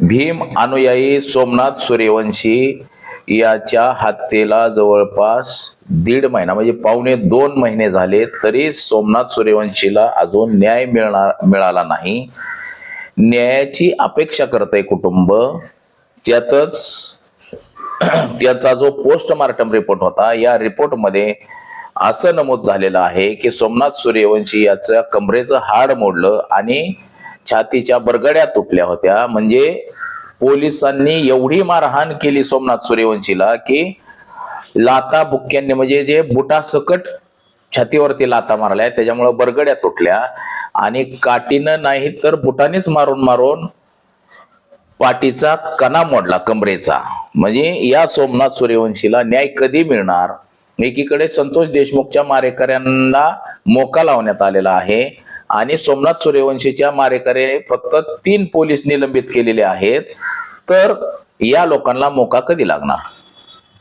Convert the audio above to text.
भीम अनुयायी सोमनाथ सूर्यवंशी याच्या हत्येला जवळपास दीड महिना म्हणजे पावणे दोन महिने झाले तरी सोमनाथ सूर्यवंशीला अजून न्याय मिळणार मिळाला नाही. न्यायाची अपेक्षा करत आहे कुटुंब. त्यातच त्याचा जो पोस्टमार्टम रिपोर्ट होता या रिपोर्टमध्ये असं नमूद झालेलं आहे की सोमनाथ सूर्यवंशी याचं कमरेचं हाड मोडलं आणि छातीच्या बरगड्या तुटल्या होत्या. म्हणजे पोलिसांनी एवढी मारहाण केली सोमनाथ सूर्यवंशीला की लाता बुक्क्यांनी म्हणजे जे बुटासकट छातीवरती लाता मारल्या त्याच्यामुळे बरगड्या तुटल्या. आणि काठीनं नाही तर बुटानेच मारून मारून पाठीचा कणा मोडला कमरेचा. म्हणजे या सोमनाथ सूर्यवंशीला न्याय कधी मिळणार? एकीकडे संतोष देशमुखच्या मारेकऱ्यांना मोका लावण्यात आलेला आहे. आणि सोमनाथ सूर्यवंशीच्या मारेकऱ्याने फक्त तीन पोलीस निलंबित केलेले आहेत. तर या लोकांना मोका कधी लागणार?